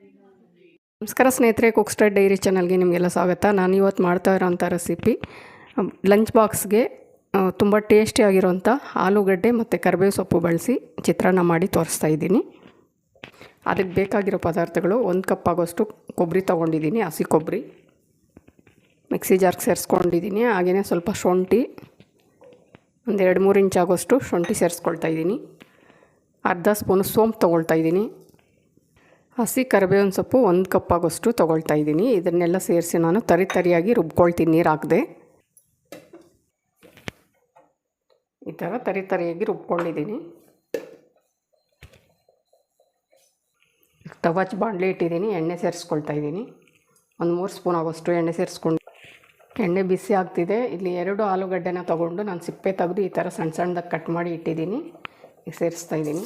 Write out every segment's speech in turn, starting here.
ನಮಸ್ಕಾರ ಸ್ನೇಹಿತರೆ cook star dairy ಚಾನಲ್ಗೆ ನಿಮಗೆಲ್ಲ ಸ್ವಾಗತ. ನಾನು ಇವತ್ತು ಮಾಡ್ತಾ ಇರೋಂಥ ರೆಸಿಪಿ ಲಂಚ್ ಬಾಕ್ಸ್ಗೆ ತುಂಬ ಟೇಸ್ಟಿಯಾಗಿರೋಂಥ ಆಲೂಗಡ್ಡೆ ಮತ್ತು ಕರಿಬೇವು ಸೊಪ್ಪು ಬಳಸಿ ಚಿತ್ರಾನ್ನ ಮಾಡಿ ತೋರಿಸ್ತಾ ಇದ್ದೀನಿ. ಅದಕ್ಕೆ ಬೇಕಾಗಿರೋ ಪದಾರ್ಥಗಳು ಒಂದು ಕಪ್ ಆಗೋಷ್ಟು ಕೊಬ್ಬರಿ ತೊಗೊಂಡಿದ್ದೀನಿ, ಹಸಿ ಕೊಬ್ಬರಿ ಮಿಕ್ಸಿ ಜಾರ್ಗೆ ಸೇರಿಸ್ಕೊಂಡಿದ್ದೀನಿ ಹಾಗೆಯೇ ಸ್ವಲ್ಪ ಶುಂಠಿ, ಒಂದು ಎರಡು ಮೂರು ಇಂಚ್ ಆಗೋಷ್ಟು ಶುಂಠಿ ಸೇರಿಸ್ಕೊಳ್ತಾ ಇದ್ದೀನಿ. ಅರ್ಧ ಸ್ಪೂನು ಸೋಂಪು ತೊಗೊಳ್ತಾ ಇದ್ದೀನಿ. ಹಸಿ ಕರಿಬೇವಿನ ಸೊಪ್ಪು ಒಂದು ಕಪ್ ಆಗೋಷ್ಟು ತೊಗೊಳ್ತಾ ಇದ್ದೀನಿ. ಇದನ್ನೆಲ್ಲ ಸೇರಿಸಿ ನಾನು ತರಿ ತರಿಯಾಗಿ ರುಬ್ಕೊಳ್ತೀನಿ. ನೀರು ಹಾಕದೆ. ಈ ಥರ ತರಿ ತರಿಯಾಗಿ ರುಬ್ಕೊಂಡಿದ್ದೀನಿ. ತವಾಚ್ ಬಾಣಲೆ ಇಟ್ಟಿದ್ದೀನಿ. ಎಣ್ಣೆ ಸೇರಿಸ್ಕೊಳ್ತಾ ಇದ್ದೀನಿ. ಒಂದು ಮೂರು ಸ್ಪೂನ್ ಆಗೋಷ್ಟು ಎಣ್ಣೆ ಸೇರಿಸ್ಕೊಂಡು. ಎಣ್ಣೆ ಬಿಸಿ ಆಗ್ತಿದೆ. ಇಲ್ಲಿ ಎರಡು ಆಲೂಗಡ್ಡೆನ ತೊಗೊಂಡು ನಾನು ಸಿಪ್ಪೆ ತೆಗೆದು ಈ ಥರ ಸಣ್ಣ ಸಣ್ಣದಾಗಿ ಕಟ್ ಮಾಡಿ ಇಟ್ಟಿದ್ದೀನಿ. ಸೇರಿಸ್ತಾ ಇದ್ದೀನಿ.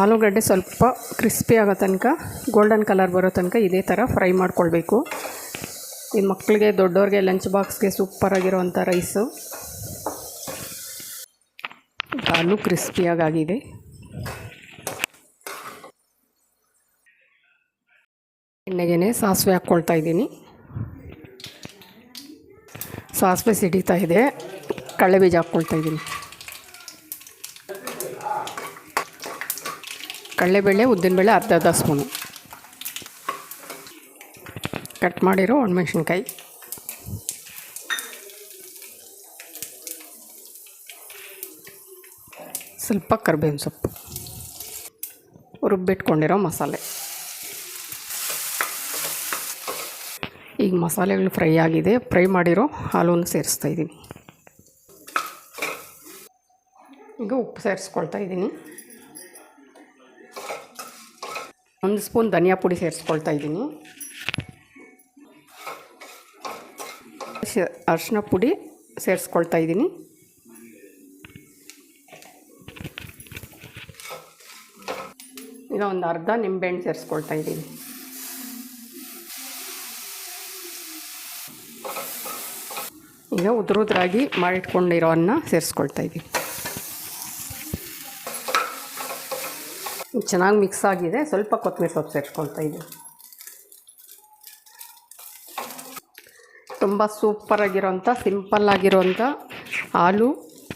ಆಲೂಗಡ್ಡೆ ಸ್ವಲ್ಪ ಕ್ರಿಸ್ಪಿ ಆಗೋ ತನಕ ಗೋಲ್ಡನ್ ಕಲರ್ ಬರೋ ತನಕ ಇದೇ ಥರ ಫ್ರೈ ಮಾಡ್ಕೊಳ್ಬೇಕು. ಈ ಮಕ್ಕಳಿಗೆ ದೊಡ್ಡವ್ರಿಗೆ ಲಂಚ್ ಬಾಕ್ಸ್ಗೆ ಸೂಪರಾಗಿರೋವಂಥ ರೈಸು ಆಲೂ ಕ್ರಿಸ್ಪಿಯಾಗಿದೆ ಎಣ್ಣೆಗೇನೆ ಸಾಸಿವೆ ಹಾಕ್ಕೊಳ್ತಾ ಇದ್ದೀನಿ. ಸಾಸಿವೆ ಸಿಡಿತಾ ಇದೆ. ಕಡಲೆ ಬೀಜ ಹಾಕ್ಕೊಳ್ತಾ ಇದ್ದೀನಿ. ಕಡಲೆಬೇಳೆ ಉದ್ದಿನಬೇಳೆ ಅರ್ಧ ಅರ್ಧ ಸ್ಪೂನು. ಕಟ್ ಮಾಡಿರೋ ಒಣಮೆಣ್ಸಿನ್ಕಾಯಿ. ಸ್ವಲ್ಪ ಕರ್ಬೇವಿನ ಸೊಪ್ಪು. ರುಬ್ಬಿಟ್ಕೊಂಡಿರೋ ಮಸಾಲೆ. ಈಗ ಮಸಾಲೆಗಳು ಫ್ರೈ ಆಗಿದೆ. ಫ್ರೈ ಮಾಡಿರೋ ಹಾಲನ್ನು ಸೇರಿಸ್ತಾ ಇದ್ದೀನಿ. ಈಗ ಉಪ್ಪು ಸೇರಿಸ್ಕೊಳ್ತಾ ಇದ್ದೀನಿ. ಒಂದು ಸ್ಪೂನ್ ಧನಿಯಾ ಪುಡಿ ಸೇರಿಸ್ಕೊಳ್ತಾ ಇದ್ದೀನಿ. ಅರಿಶಿನ ಪುಡಿ ಸೇರಿಸ್ಕೊಳ್ತಾ ಇದ್ದೀನಿ. ಈಗ ಒಂದು ಅರ್ಧ ನಿಂಬೆಹಣ್ಣು ಸೇರಿಸ್ಕೊಳ್ತಾ ಇದ್ದೀನಿ. ಈಗ ಉದುರುದ್ರಾಗಿ ಮಾಡಿಟ್ಕೊಂಡಿರೋ ಅನ್ನ ಸೇರಿಸ್ಕೊಳ್ತಾ ಇದ್ದೀನಿ. ಚೆನ್ನಾಗಿ ಮಿಕ್ಸ್ ಆಗಿದೆ. ಸ್ವಲ್ಪ ಕೊತ್ತಂಬರಿ ಸೊಪ್ಪು ಸೇರಿಸ್ಕೊಳ್ತಾ ಇದ್ದೀನಿ. ತುಂಬ ಸೂಪರಾಗಿರೋಂಥ ಸಿಂಪಲ್ ಆಗಿರೋಂಥ ಹಾಲು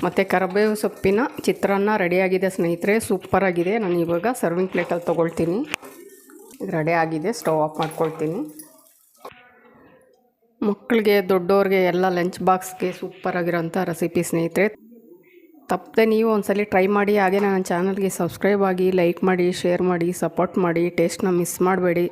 ಮತ್ತು ಕರಿಬೇವು ಸೊಪ್ಪಿನ ಚಿತ್ರಾನ್ನ ರೆಡಿಯಾಗಿದೆ ಸ್ನೇಹಿತರೆ. ಸೂಪರಾಗಿದೆ ನಾನು ಇವಾಗ ಸರ್ವಿಂಗ್ ಪ್ಲೇಟಲ್ಲಿ ತೊಗೊಳ್ತೀನಿ. ಇದು ರೆಡಿ ಆಗಿದೆ. ಸ್ಟವ್ ಆಫ್ ಮಾಡ್ಕೊಳ್ತೀನಿ. ಮಕ್ಕಳಿಗೆ ದೊಡ್ಡವ್ರಿಗೆ ಎಲ್ಲ ಲಂಚ್ ಬಾಕ್ಸ್ಗೆ ಸೂಪರಾಗಿರೋಂಥ ರೆಸಿಪಿ ಸ್ನೇಹಿತರೆ. ತಪ್ಪದೆ ನೀವು ಒಂದ್ಸಲ ಟ್ರೈ ಮಾಡಿ, ಹಾಗೆ ನನ್ನ ಚಾನಲ್ಗೆ ಸಬ್ಸ್ಕ್ರೈಬ್ ಆಗಿ ಲೈಕ್ ಮಾಡಿ ಶೇರ್ ಮಾಡಿ ಸಪೋರ್ಟ್ ಮಾಡಿ ಟೇಸ್ಟ್ನ ಮಿಸ್ ಮಾಡಬೇಡಿ.